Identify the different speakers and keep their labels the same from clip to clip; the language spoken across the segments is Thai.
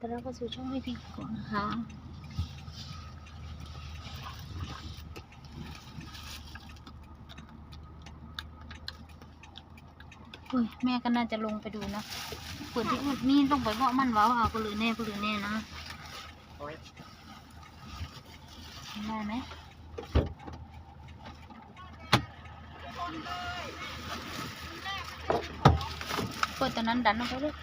Speaker 1: แต่เราก็สู่ช่องให้พี่ก่อนนะคะโอ้ยแม่ก็น่าจะลงไปดูนะเปิดที่อุดมีลงไปเพราะมันเว้าเอาก็เลยแน่ก็เลยแน่นะได้ไหมเปิดตอนนั้นดันออกไปเลย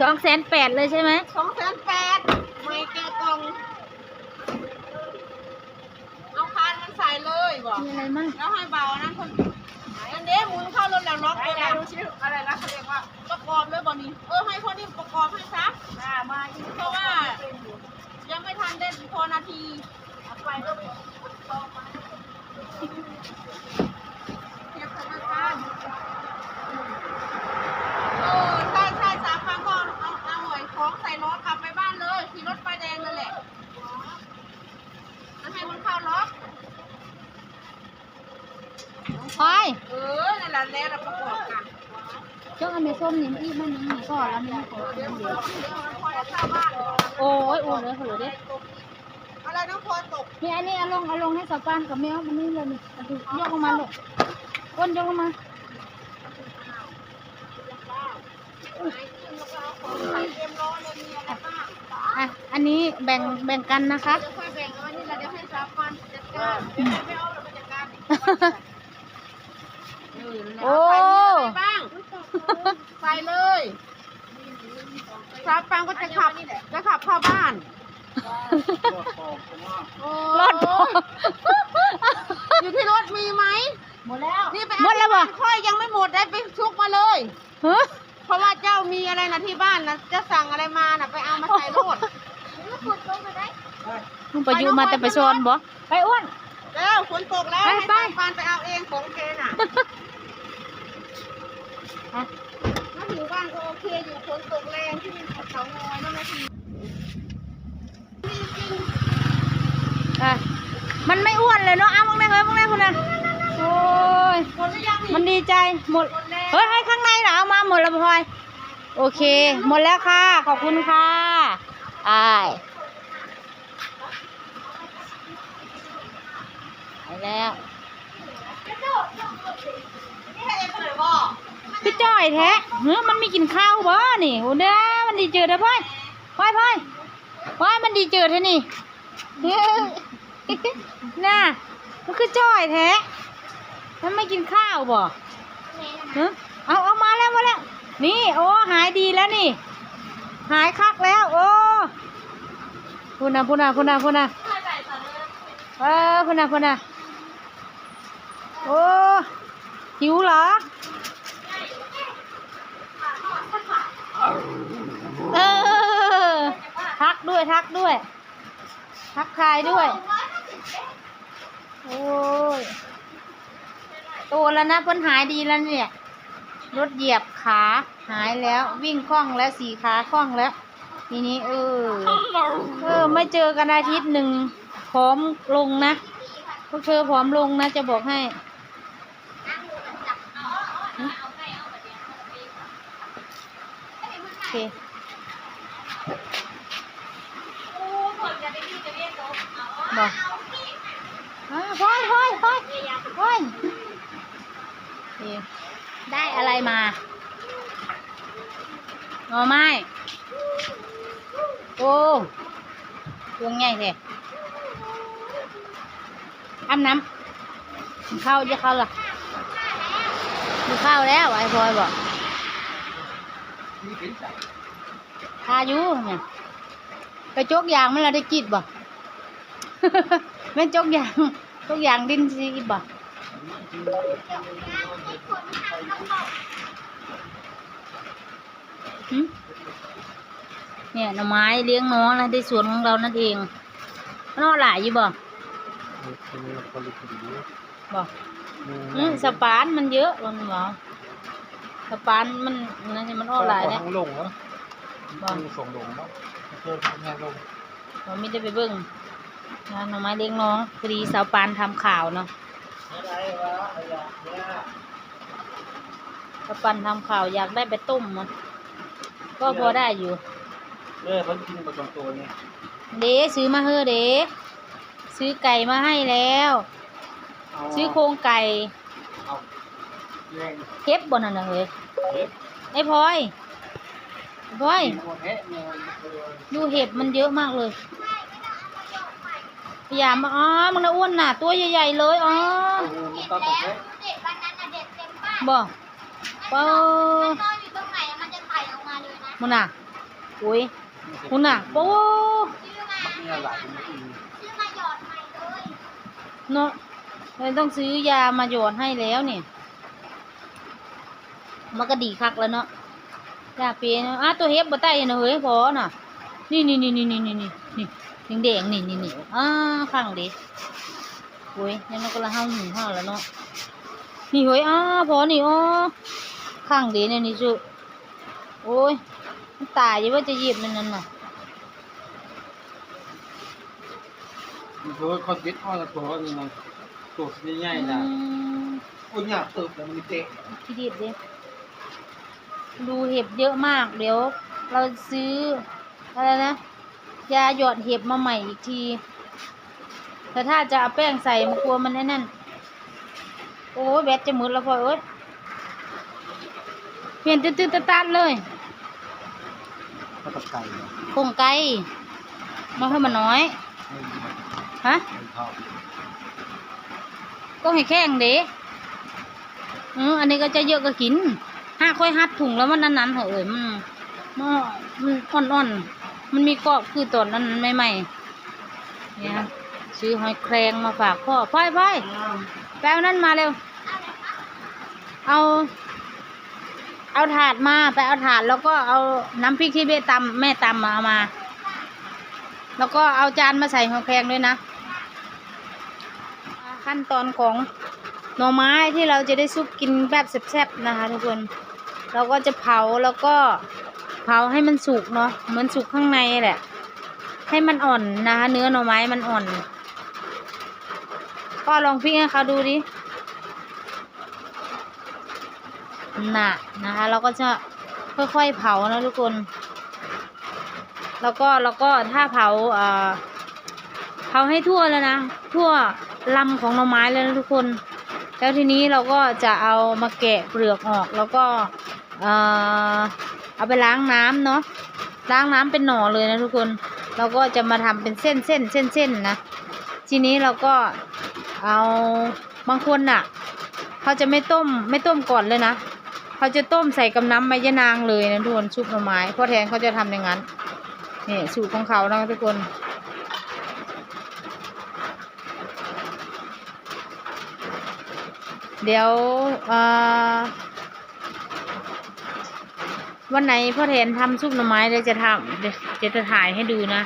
Speaker 1: สองแสนแปดเลยใช่ไหม
Speaker 2: สองแสนแปดไม่แกะกล่อง เอาคานมันใส่เลยบอก
Speaker 1: มีอะไรมั่ง
Speaker 2: แล้วให้เบานะคนอันนี้หมุนเข้ารถแล้วล็อกเลยนะดูชื่ออะไรนะเขาเรียกว่าประกอบเลยบอนี้เออให้คนนี้ประกอบให้ซะมาเพราะว่า ยังไม่ทันได้พอนาทีเอาไปก็ไปต่อมาเทียบสถานการณ์เออใช่ใช่สามครั้งก็เอาเอาหอยของใส่รถกลับไปบ้านเลยขี่รถไฟแดงนั่นแหละแล้วให้มันเข้าล็อก
Speaker 1: พอย
Speaker 2: เอ อนั่นแหละแล้วเราประกอบกัน
Speaker 1: เจ้าอเมซอนนี่มันอีกมันยังมีก่อนแล้วมีขอ
Speaker 2: เดี๋
Speaker 1: เดี
Speaker 2: ย
Speaker 1: ยวว
Speaker 2: เดี๋
Speaker 1: เดี
Speaker 2: ย
Speaker 1: ยวว
Speaker 2: มันพอจะเข้าบ้าน
Speaker 1: โอ้ยโอ้ยเลยเหลือเด้
Speaker 2: อะไรน้องพลอยตก
Speaker 1: นี่อันนี้เอาลงเอาลงให้สาวปานกับแมวมันนี่เลยนี่เอาดูยกลงมาเลยก้นยกลงมา
Speaker 2: ใส่เอ็มร้อยเลยมีอะไรบ้าง
Speaker 1: อะอันนี้แบ่งแบ่งกันนะคะ
Speaker 2: เดี๋ยวค่อยแบ่งเอาไว้นี่แหละเดี๋ยวให้สาวฟันจัดการเดี๋ยวไม่เอาเราไปจัดการเออนั่นแหละ
Speaker 1: โอ้
Speaker 2: เอาใส่นี่อะไรบ้างใส่เลยสาวฟันก็จะขับจะขับเข้าบ้านโอ้
Speaker 1: รถ
Speaker 2: อยู่ที่รถมีไหม
Speaker 1: หมดแล้ว
Speaker 2: นี่ไป
Speaker 1: หมดแล้วบ่
Speaker 2: ค่อยยังไม่หมดได้ไปชุกมาเลย
Speaker 1: ฮะ
Speaker 2: เพราะว่าเจ้ามีอะไรนะที่บ้านนะจะสั่งอะไรมาน่ะไปเอามาใส่รถ
Speaker 1: มึงไปอยู่มาแต่ไปชนบ่ไปอ้วน
Speaker 2: แล้วฝนตกแล้ว
Speaker 1: ไป
Speaker 2: ให้
Speaker 1: ไป
Speaker 2: สายฟานไปเอาเองของแกน่ะ
Speaker 1: อะ
Speaker 2: ถ้าอยู่บ้านก็โอเคอยู่ฝนตกแรงที่นี่เขางอยนั่นนะที
Speaker 1: อะมันไม่อ้วนเลยเนาะเอามึงได้เลยมึงได้คุณนะโอ้ย
Speaker 2: ฝนหรือยังนี่
Speaker 1: มันดีใจหมด
Speaker 2: ฝนแล้ว
Speaker 1: เฮ้ยให้ข้างในเหรอเอามาหมดแล้วพลอยโอเค หมดแล้วค่ะ ขอบคุณค่ะอายไปแล้ว จ้อยแท้เฮ้ยมันมีกินข้าวบ่นี่โอ้เด้อมันดีเจอเด้อพ่อยพ่อยพ่อยพ่อยมันดีเจอเท่านี่เฮ้ยน่ะมันคือจ้อยแท้มันไม่กินข้าวบ่เฮ้เอาเอามาแล้วมาแล้วนี่โอ้หายดีแล้วนี่ หายคักแล้ว โอ้พูดนะพูดนะพูนะพูนะเออพูนะพูนะโอ้หิวเหรอ เออ ทักด้วยทักด้วย ทักทายด้วย โอ้ยโตแล้วนะเพ้นหายดีแล้วเนี่ย รถเหยียบขาหายแล้ววิ่งคล่องแล้วสี่ขาคล่องแล้ว ทีนี้ เออ เออ ไม่เจอกันอาทิตย์หนึ่งผอมลงนะพวกเธอผอมลงนะจะบอกให้โอ เคบอกอ่าพลอยพลอยพลอยพลอยได้อะไรมาหน่อไม้โอ้ดวงใหญ่เลยอาบน้ำกินข้าจะเข้าล่ะกินข้าวแล้วไอ้พลอยบอก ทาอยุเนี่ยไปจกยางมันละได้กิดบ่แม่นจกยางจกยางดินสิกิดบ่หึเนี่ยหน่อไม้เลี้ยงน้องนะในสวนของเรานั่นเองนเอาหลายอยู่บ่บ่สปานมันเยอะมันบ่ สปานมันนั่นสิมันเอาหลายเนี่ย
Speaker 3: ลงเหรอ
Speaker 1: บ่
Speaker 3: ส่งลงเนาะเพิ่มงานลง
Speaker 1: เราไม่ได้ไปเบิ่งนะหน่อไม้เลี้ยงน้องพอดีสาวปานทำข่าวเนาะ
Speaker 3: อะไรวะอะไรเนี่ย
Speaker 1: กระปั่นทำข่าวอยากได้ไปต้มมันก็พอได้อยู่
Speaker 3: เออเขากินประจำตัวเนี่ย
Speaker 1: เดซื้อมาเฮ้อเดซื้อไก่มาให้แล้ว
Speaker 3: เอา
Speaker 1: ซื้อโครงไก่
Speaker 3: เอาแรง
Speaker 1: เก็บบนนั่นนะเฮ้ยไอ้พลอยพลอย
Speaker 3: ดูเห็
Speaker 1: บมันเยอะมากเลยพยายามอ๋อมันอ้วนหนาตัวใหญ่ ๆ เลยอ๋อ
Speaker 3: บอก
Speaker 4: เปล่ามันอะอุ้ย
Speaker 1: มัน่ะโป้
Speaker 3: เนาะ
Speaker 1: เลยต้องซื้อยามาหยอดให้แล้วเนี่ย มันก็ดีคักแล้วเนาะยาเปย์เนาะอะตัวเห็บบ่ใต้นะเฮ้ยพอน่ะ นี่นี่นี่นี่นี่นี่นี่นี่แดงๆนี่นี่นี่อ่าข้างดิโอ้ยนี่นก็ละห้าหูห้าแล้วเนาะนี่เฮ้ยอ้าพอนี่อ๋อข้างดิเนี่ยนี่จุโอ้ยมันตายอยังว่าจะเหยียบมันนั่นน่ะ
Speaker 3: มันคือคอนเทนต์อ่อนตัวนี่มันตัวใหญ่ๆนะ
Speaker 1: อืม
Speaker 3: โอ้ยอยากเติบแต่มันเตะ
Speaker 1: ทีเด็ดเลย ดูเห็บเยอะมาก เดี๋ยว เราซื้ออะไรนะ ยาหยอดเห็บมาใหม่อีกที แต่ถ้าจะเอาแป้งใส่มันกลัวมันไอ้นั่น โอ้ยแบตจะหมดแล้วพอเอ้ยเปลี่ยนตื้อๆตัดๆเลย
Speaker 3: ข้าวกับไก่เนี่ย
Speaker 1: คงไกลมาให้มันน้อย
Speaker 3: ไม่ดี
Speaker 1: ฮะ
Speaker 3: ไม่เข้า
Speaker 1: ก็ให้แข้งเด้อืมอันนี้ก็จะเยอะก็กิน ห้าค่อยหัดถุงแล้วมันนั้นๆเหอะเอ้ยมันมันมันอ่อนๆมันมีกรอบคือตอนนั้นใหม่ๆเนี่ยครับซื้อหอยแครงมาฝากพ่อพ่อยพ่อยแปลนั่นมาเร็ว เอา เอาถาดมาไปเอาถาดแล้วก็เอาน้ำพริกที่แม่ตำแม่ตำมาเอามา แล้วก็เอาจานมาใส่หอยแครงด้วยนะ ขั้นตอนของหน่อไม้ที่เราจะได้ซุปกินแบบแซ่บๆนะคะทุกคน เราก็จะเผาแล้วก็เผาให้มันสุกเนาะเหมือนสุกข้างในแหละ ให้มันอ่อนนะคะเนื้อหน่อไม้มันอ่อน ก็ลองพลิกให้เขาดูดิน่ะนะคะ เราก็จะค่อยๆเผานะทุกคน แล้วก็แล้วก็ถ้าเผาเอ่อเผาให้ทั่วแล้วนะทั่วลำของหน่อไม้เลยนะทุกคน แล้วทีนี้เราก็จะเอามาแกะเปลือกออกแล้วก็ เอ่อเอาไปล้างน้ำเนาะล้างน้ำเป็นหน่อเลยนะทุกคนเราก็จะมาทำเป็นเส้นเส้นเส้นเส้นนะทีนี้เราก็เอาบางคนน่ะเขาจะไม่ต้มไม่ต้มก่อนเลยนะเขาจะต้มใส่กับน้ำใบยะนางเลยนะทุกคนชุบหน่อไม้เพ่อแทนเขาจะทำอย่างนั้นนี่สูตรของเขานะทุกคนเดี๋ยวเอ่อ วันไหนพ่อแทนทำซุปหน่อไม้เดี๋ยวจะทำเดี๋ยวจะถ่ายให้ดูนะ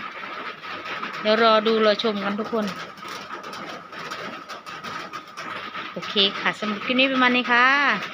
Speaker 1: เดี๋ยวรอดูรอชมกันทุกคน โอเคค่ะสำหรับคลิปนี้ประมาณนี้ค่ะ